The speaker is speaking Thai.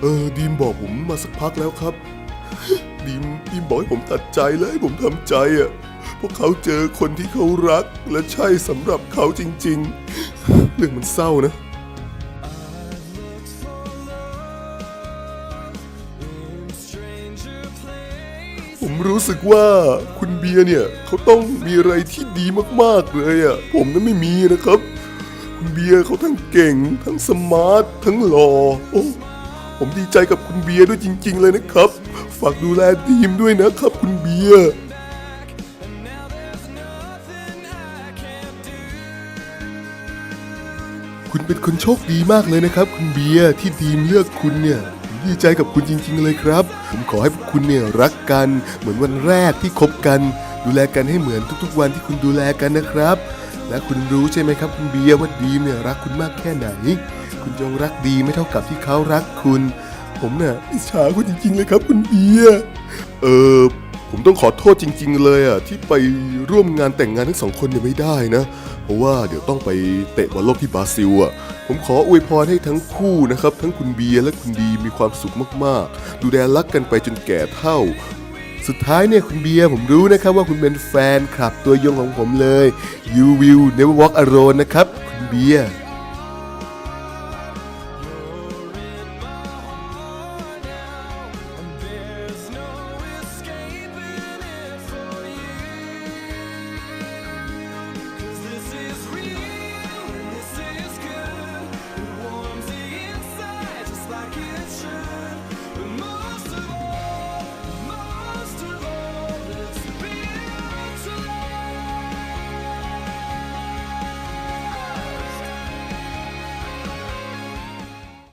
เออดีมบอกผมมาสักพักแล้วครับ ดีมดีมบอกให้ผมตัดใจและให้ผมทำใจอะ่ะเพราะเขาเจอคนที่เขารักและใช่สำหรับเขาจริง ๆ เรื่องมันเศร้านะ ผมรู้สึกว่าคุณเบียร์เนี่ยเขาต้องมีอะไรที่ดีมากๆเลยอะ่ะผมนั้นไม่มีนะครับ คุณเบียร์เขาทั้งเก่ง ทั้งสมาร์ททั้งหล่อโอ้ ผมดีใจกับคุณเบียร์ด้วยจริง ๆ เลยนะครับ ฝากดูแลดีมด้วยนะครับคุณเบียร์คุณเป็นคนโชคดีมากเลยนะครับ คุณเบียร์ที่ดีมเลือกคุณเนี่ยผมดีใจกับคุณจริง ๆ เลยครับ ผมขอให้พวกคุณเนี่ยรักกัน เหมือนวันแรกที่คบกัน ดูแลกันให้เหมือนทุกๆ วันที่คุณดูแลกันนะครับ และคุณรู้ใช่ไหมครับคุณเบียร์ว่าดีมเนี่ยรักคุณมากแค่ไหน คุณจงรักดีไม่เท่ากับที่เขารักคุณ ผมเนี่ยอิจฉาคุณจริงๆเลยครับคุณเบียร์เออผมต้องขอโทษจริง ๆ เลยอะที่ไปร่วมงานแต่งงานทั้งสองคนเนี่ยไม่ได้นะ เพราะว่าเดี๋ยวต้องไปเตะบอลโลกที่บราซิลอะผมขออวยพรให้ทั้งคู่นะครับ ทั้งคุณเบียร์และคุณดีมีความสุขมากๆ ดูแลรักกันไปจนแก่เท่า สุดท้ายเนี่ยคุณเบียร์ผมรู้นะครับว่าคุณเป็นแฟนคลับตัวยงของผมเลย You will never walk alone นะครับ คุณเบียร์